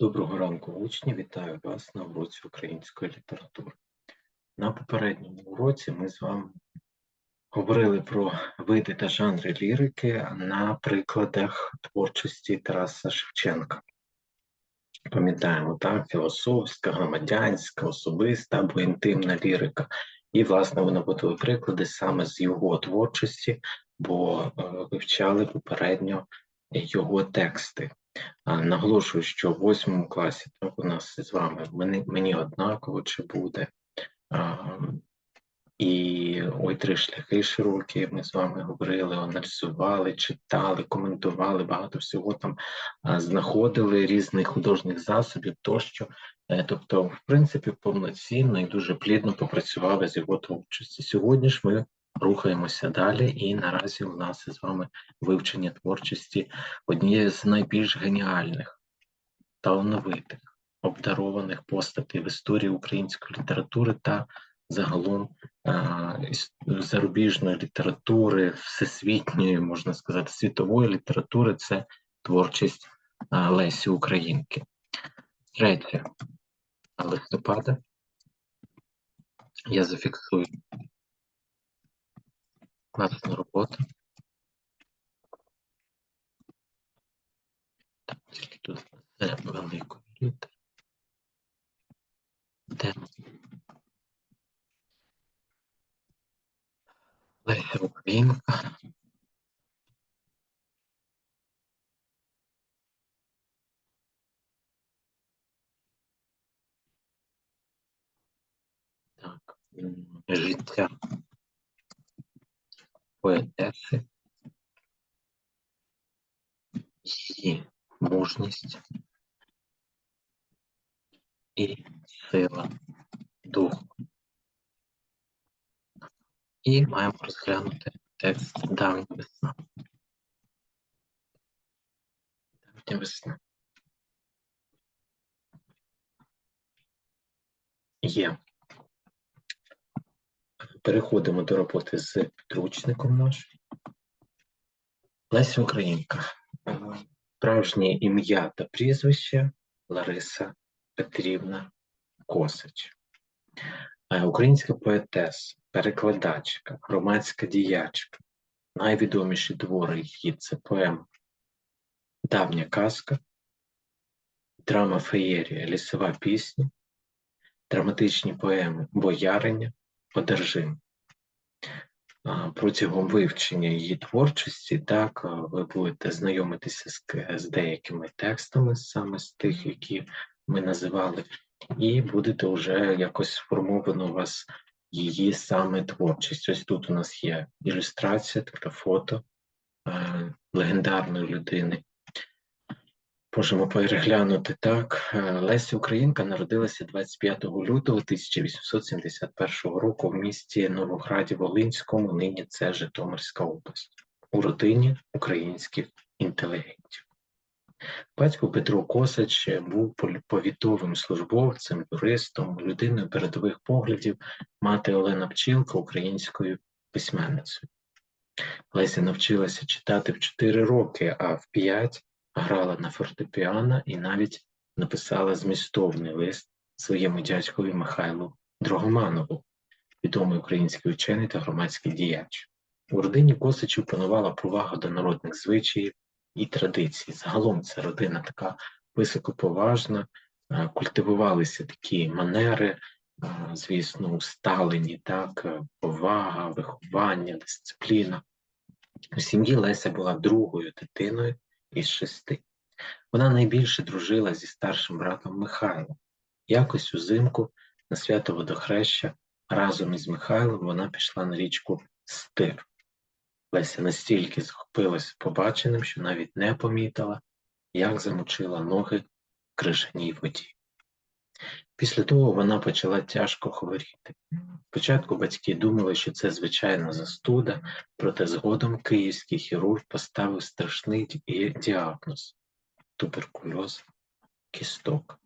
Доброго ранку, учні! Вітаю вас на уроці української літератури. На попередньому уроці ми з вами говорили про види та жанри лірики на прикладах творчості Тараса Шевченка. Пам'ятаємо, так, філософська, громадянська, особиста або інтимна лірика. І, власне, ми наводили приклади саме з його творчості, бо е, вивчали попередньо його тексти. Наголошую, що в восьмому класі так, у нас з вами мені, мені однаково чи буде. І ой, три шляхи широкі. Ми з вами говорили, аналізували, читали, коментували багато всього там, знаходили різних художніх засобів тощо. Е, Тобто, в принципі, повноцінно і дуже плідно попрацювали з його творчості. Сьогодні ж ми рухаємося далі, і наразі у нас з вами вивчення творчості однієї з найбільш геніальних, талановитих, обдарованих постатей в історії української літератури та загалом а, зарубіжної літератури, всесвітньої, можна сказати, світової літератури. Це творчість а, Лесі Українки. Третє. Листопада. Я зафіксую класну роботу. Так, тільки тут все великою літерою. Тема. Леся Українка. Так, життя поетеси, її мужність і сила духу. І маємо розглянути текст давня весна. Давня весна. Є. Переходимо до роботи з підручником нашим. Леся Українка. Справжнє ім'я та прізвище Лариса Петрівна Косач. Е, Українська поетеса, перекладачка, громадська діячка. Найвідоміші твори її це поема Давня казка, драма феєрія, лісова пісня, драматичні поеми Бояриня, Одержим. Протягом вивчення її творчості, так, ви будете знайомитися з, з деякими текстами, саме з тих, які ми називали, і будете вже якось сформовано у вас її саме творчість. Ось тут у нас є ілюстрація, тобто фото е, легендарної людини. Можемо переглянути так. Е, Леся Українка народилася 25 лютого 1871 року в місті Новограді Волинському, нині це Житомирська область, у родині українських інтелігентів. Батько Петро Косач був повітовим службовцем, юристом, людиною передових поглядів, мати Олена Пчілка українською письменницею. Леся навчилася читати в 4 роки, а в 5 грала на фортепіано і навіть написала змістовний лист своєму дядькові Михайлу Дрогоманову, відомий український учений та громадський діяч. У родині Косичів панувала повага до народних звичаїв і традицій. Загалом ця родина така високоповажна, е, культивувалися такі манери, е, звісно, усталені, так, е, повага, виховання, дисципліна. У сім'ї Леся була другою дитиною із шести. Вона найбільше дружила зі старшим братом Михайлом. Якось узимку на свято водохреща разом із Михайлом вона пішла на річку Стир. Леся настільки захопилася побаченим, що навіть не помітила, як замочила ноги в крижаній воді. Після того вона почала тяжко хворіти. Спочатку батьки думали, що це звичайна застуда, проте згодом київський хірург поставив страшний діагноз туберкульоз кісток.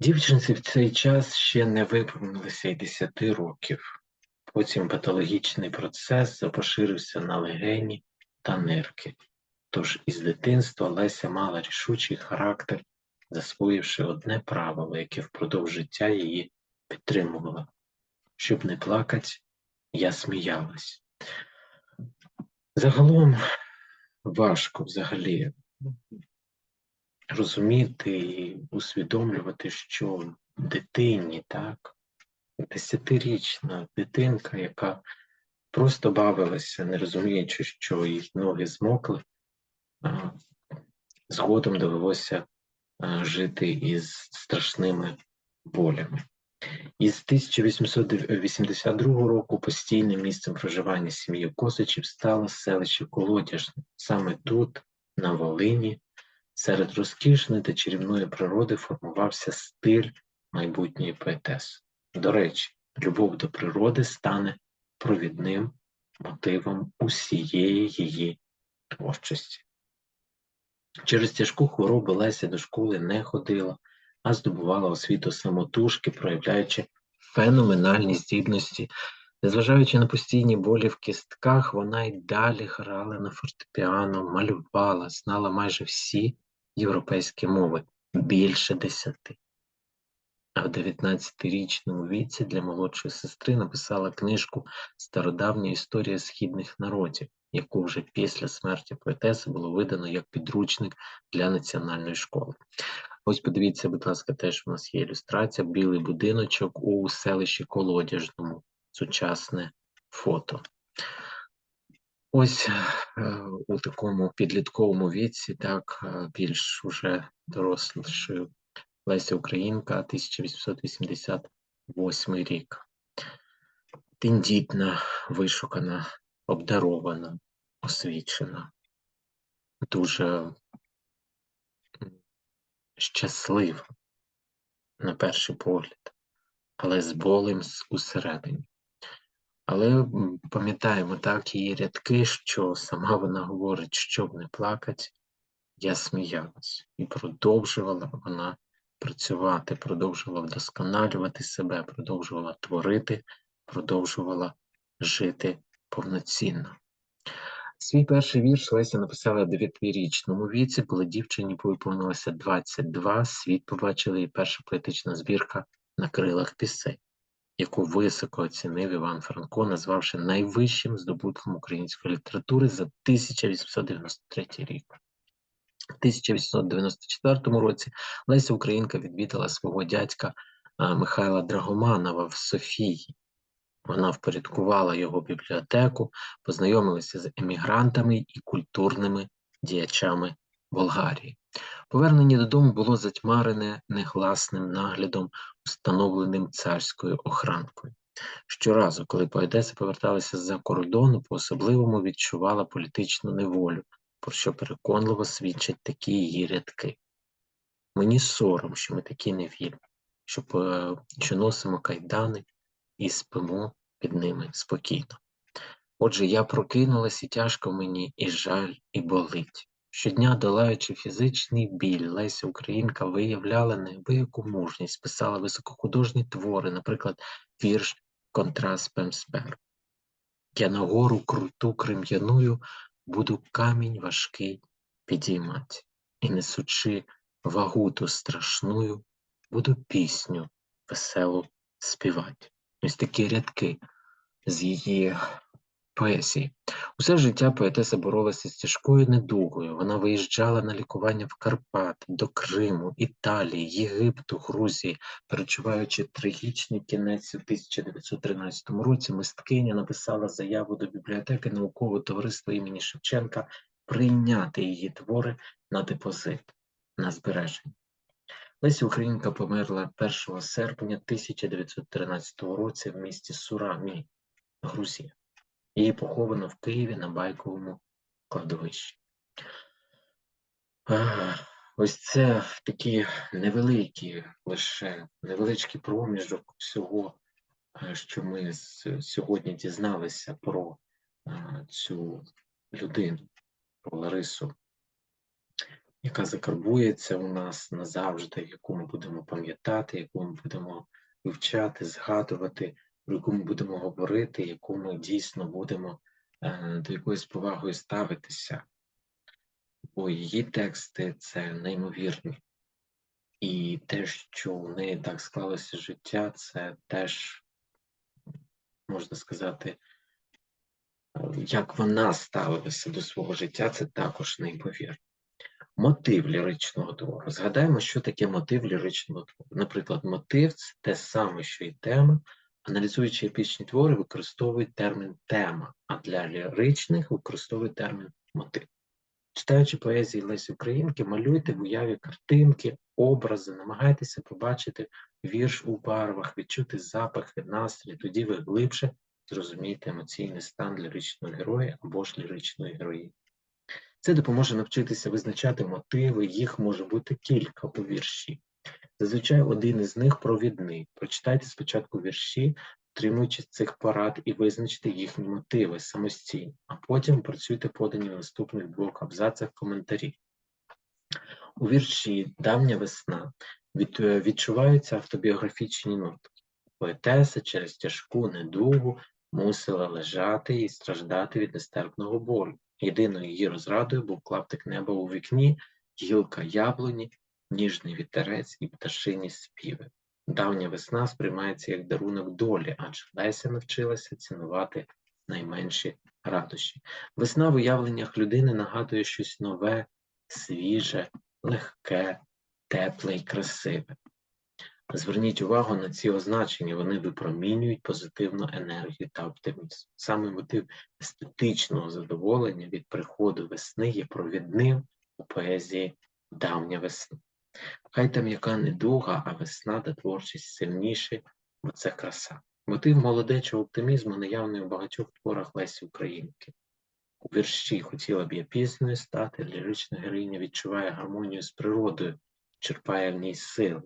Дівчинці в цей час ще не виповнилося й 10 років. Потім патологічний процес запоширився на легені та нирки. Тож із дитинства Леся мала рішучий характер, засвоївши одне правило, яке впродовж життя її підтримувало. Щоб не плакать, я сміялась. Загалом важко взагалі розуміти і усвідомлювати, що дитині, так, десятирічна дитинка, яка просто бавилася, не розуміючи, що її ноги змокли, згодом довелося жити із страшними болями. Із 1882 року постійним місцем проживання сім'ї Косичів стало селище Колодяжне. Саме тут, на Волині, серед розкішної та чарівної природи формувався стиль майбутньої поетеси. До речі, любов до природи стане провідним мотивом усієї її творчості. Через тяжку хворобу Леся до школи не ходила, а здобувала освіту самотужки, проявляючи феноменальні здібності. Незважаючи на постійні болі в кістках, вона й далі грала на фортепіано, малювала, знала майже всі європейські мови, більше десяти. А в 19-річному віці для молодшої сестри написала книжку Стародавня історія східних народів, яку вже після смерті поетеси було видано як підручник для національної школи. Ось подивіться, будь ласка, теж у нас є ілюстрація, білий будиночок у селищі Колодяжному, сучасне фото. Ось е, у такому підлітковому віці, так, е, більш уже дорослішою Леся Українка, 1888 рік. Тендітна, вишукана, обдарована, освічена, дуже щаслива на перший погляд, але з болем усередині. Але пам'ятаємо так її рядки, що сама вона говорить, щоб не плакать, я сміялась. І продовжувала вона працювати, продовжувала вдосконалювати себе, продовжувала творити, продовжувала жити повноцінно. Свій перший вірш Леся написала в 9-річному віці, коли дівчині виповнилося 22, світ побачила її перша поетична збірка на крилах пісень, яку високо оцінив Іван Франко, назвавши найвищим здобутком української літератури за 1893 рік. В 1894 році Леся Українка відвідала свого дядька Михайла Драгоманова в Софії. Вона впорядкувала його бібліотеку, познайомилася з емігрантами і культурними діячами Болгарії. Повернення додому було затьмарене негласним наглядом, установленим царською охранкою. Щоразу, коли поетеса поверталася з-за кордону, по-особливому відчувала політичну неволю, про що переконливо свідчать такі її рядки. Мені сором, що ми такі невільні, що, по- що носимо кайдани і спимо під ними спокійно. Отже, я прокинулась і тяжко мені, і жаль, і болить. Щодня, долаючи фізичний біль, Леся Українка виявляла неабияку мужність, писала високохудожні твори, наприклад, вірш Контраст Пемспер. Я на гору круту крем'яною буду камінь важкий підіймати, і несучи вагуту страшную, буду пісню веселу співати. Ось такі рядки з її поезії. Усе життя поетеса боролася з тяжкою недугою. Вона виїжджала на лікування в Карпати, до Криму, Італії, Єгипту, Грузії. Перечуваючи трагічний кінець у 1913 році, мисткиня написала заяву до бібліотеки наукового товариства імені Шевченка прийняти її твори на депозит на збереження. Леся Українка померла 1 серпня 1913 році в місті Сурамі, Грузія. Її поховано в Києві на Байковому кладовищі. Ось це такі невеликі, лише невеличкий проміжок всього, е, що ми сьогодні дізналися про е, цю людину, про Ларису, яка закарбується у нас назавжди, яку ми будемо пам'ятати, яку ми будемо вивчати, згадувати, про яку ми будемо говорити, яку ми дійсно будемо е, до якоїсь повагою ставитися. бо її тексти це неймовірні. І те, що в неї так склалося життя, це теж, можна сказати, як вона ставилася до свого життя, це також неймовірно. Мотив ліричного твору. Згадаємо, що таке мотив ліричного твору. Наприклад, мотив це те саме, що і тема. Аналізуючи епічні твори, використовують термін тема, а для ліричних використовують термін мотив. Читаючи поезії Лесі Українки, малюйте в уяві картинки, образи, намагайтеся побачити вірш у барвах, відчути запахи, настрій, тоді ви глибше зрозумієте емоційний стан ліричного героя або ж ліричної героїні. Це допоможе навчитися визначати мотиви, їх може бути кілька у вірші. Зазвичай один із них провідний. Прочитайте спочатку вірші, дотримуючись цих порад і визначте їхні мотиви самостійно, а потім працюйте подані в наступних двох абзацах коментарі. У вірші Давня весна відчуваються автобіографічні нотки. Поетеса через тяжку недугу мусила лежати і страждати від нестерпного болю. Єдиною її розрадою був клаптик неба у вікні, гілка яблуні, ніжний вітерець і пташині співи. Давня весна сприймається як дарунок долі, адже Леся навчилася цінувати найменші радощі. Весна в уявленнях людини нагадує щось нове, свіже, легке, тепле і красиве. Зверніть увагу на ці означення, вони випромінюють позитивну енергію та оптимізм. Саме мотив естетичного задоволення від приходу весни є провідним у поезії давня весна. Хай там яка недуга, а весна та творчість сильніші, бо це краса. Мотив молодечого оптимізму наявний у багатьох творах Лесі Українки. У вірші хотіла б я піснею стати, лірична героїня відчуває гармонію з природою, черпає в ній сили.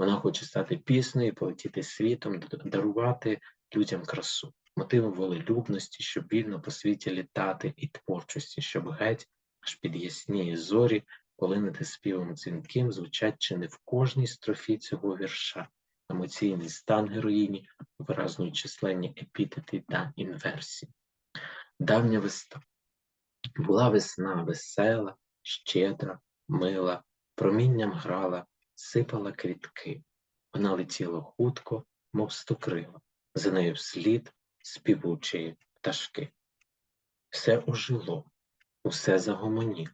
Вона хоче стати піснею, полетіти світом, дарувати людям красу, мотивом волелюбності, щоб вільно по світі літати, і творчості, щоб геть аж під ясні зорі полинити співом дзвінким, звучать чи не в кожній строфі цього вірша, емоційний стан героїні, виразнюють численні епітети та інверсії. Давня весна. Була весна весела, щедра, мила, промінням грала, сипала квітки. Вона летіла хутко, мов стокрила, за нею вслід співучі пташки. Все ожило, усе загомоніло.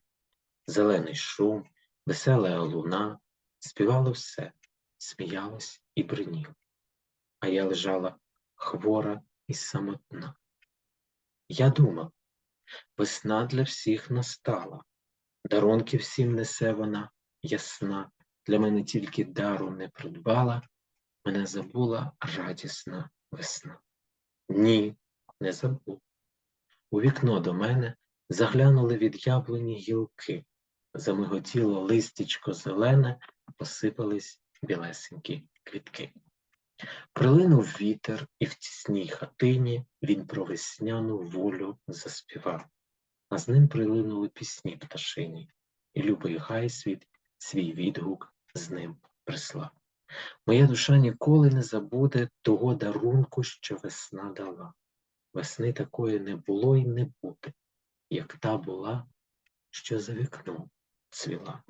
Зелений шум, весела луна, співало все, сміялось і бриніло. А я лежала хвора і самотна. Я думав, весна для всіх настала, дарунки всім несе вона ясна, для мене тільки дару не придбала, мене забула радісна весна. Ні, не забув. У вікно до мене заглянули від яблуні гілки, замиготіло листячко зелене, посипались білесенькі квітки. Прилинув вітер, і в тісній хатині він про весняну волю заспівав, а з ним прилинули пісні пташині, і любий гай світ свій відгук з ним прислав. Моя душа ніколи не забуде того дарунку, що весна дала. Весни такої не було і не буде, як та була, що за вікном цвіла.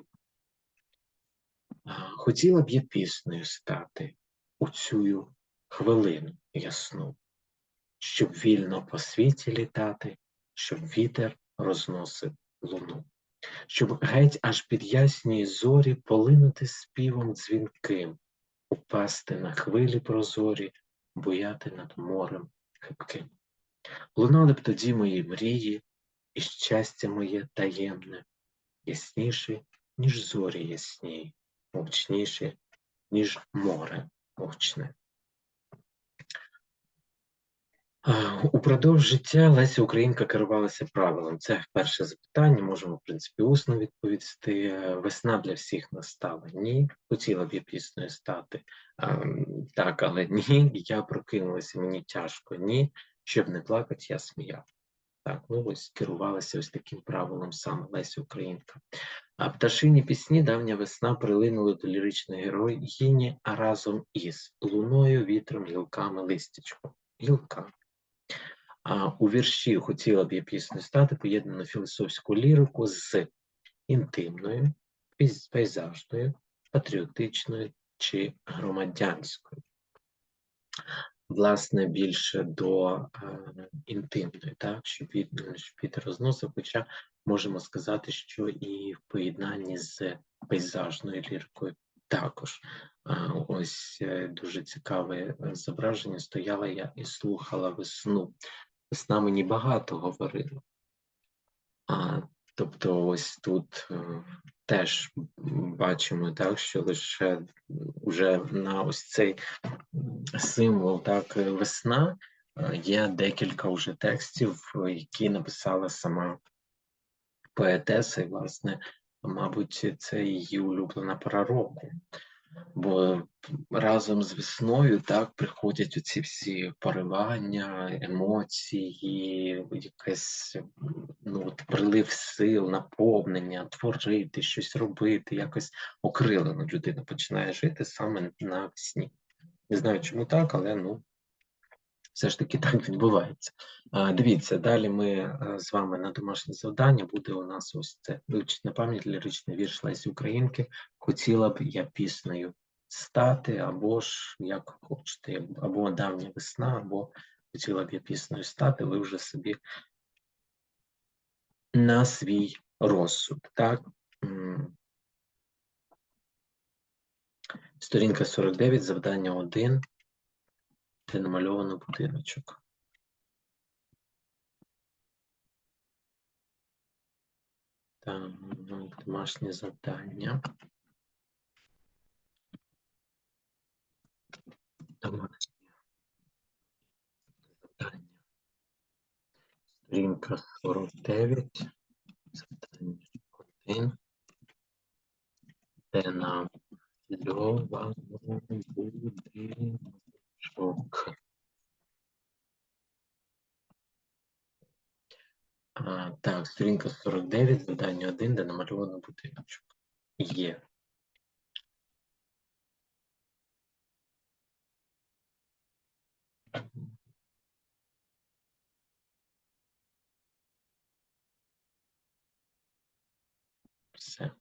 Хотіла б я піснею стати у цю хвилину ясну, щоб вільно по світі літати, щоб вітер розносив луну щоб геть аж під ясні зорі полинути співом дзвінким, упасти на хвилі прозорі, буяти над морем хибким. Лунали б тоді мої мрії, і щастя моє таємне, ясніше, ніж зорі ясні, мовчніше, ніж море мовчне. Упродовж життя Леся Українка керувалася правилом. Це перше запитання, можемо, в принципі, усно відповісти. Весна для всіх настала. Ні, хотіла б я піснею стати. А, так, але ні, я прокинулася, мені тяжко, ні. Щоб не плакати, я сміяв. Так, ну ось керувалася ось таким правилом саме Леся Українка. А пташині пісні давня весна прилинули до ліричної героїні, а разом із луною, вітром, гілками, листячком. Гілка. А у вірші хотіла б я пісню стати поєднано філософську лірику з інтимною, пейз- пейзажною, патріотичною чи громадянською. Власне, більше до е, інтимної, так, щоб від, щоб від розносу, хоча можемо сказати, що і в поєднанні з пейзажною лірикою також. Ось е, дуже цікаве е, зображення. Стояла я і слухала весну. Весна мені багато говорила. А, тобто, ось тут е, теж бачимо, так, що лише вже на ось цей символ, так, весна, є декілька вже текстів, які написала сама поетеса, і, власне, мабуть, це її улюблена пора року. Бо разом з весною так приходять оці всі поривання, емоції, якесь ну, от прилив сил, наповнення, творити, щось робити, якось окрилено людина починає жити саме навесні. Не знаю, чому так, але ну все ж таки так відбувається. Дивіться, далі ми е, з вами на домашнє завдання буде у нас ось це вивчити на пам'ять ліричний вірш Лесі Українки. Хотіла б я піснею стати, або ж як хочете, або давня весна, або хотіла б я піснею стати, ви вже собі на свій розсуд. Так? Сторінка 49, завдання 1, де намальовано будиночок. Так, домашнє завдання. Домашнє завдання. Сторінка 49, завдання 1, де намальовано будиночок. А, так, сторінка 49, завдання 1, де намальовано будиночок. Є. Все.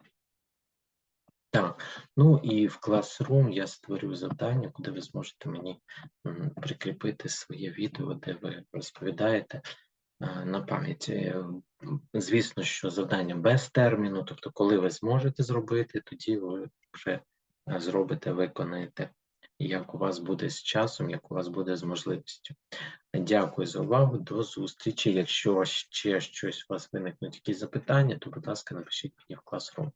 Так, ну і в Classroom я створю завдання, куди ви зможете мені прикріпити своє відео, де ви розповідаєте на пам'ять. Е, Звісно, що завдання без терміну, тобто, коли ви зможете зробити, тоді ви вже зробите, виконаєте, як у вас буде з часом, як у вас буде з можливістю. Дякую за увагу, до зустрічі. Якщо ще щось у вас виникнуть якісь запитання, то, будь ласка, напишіть мені в Classroom.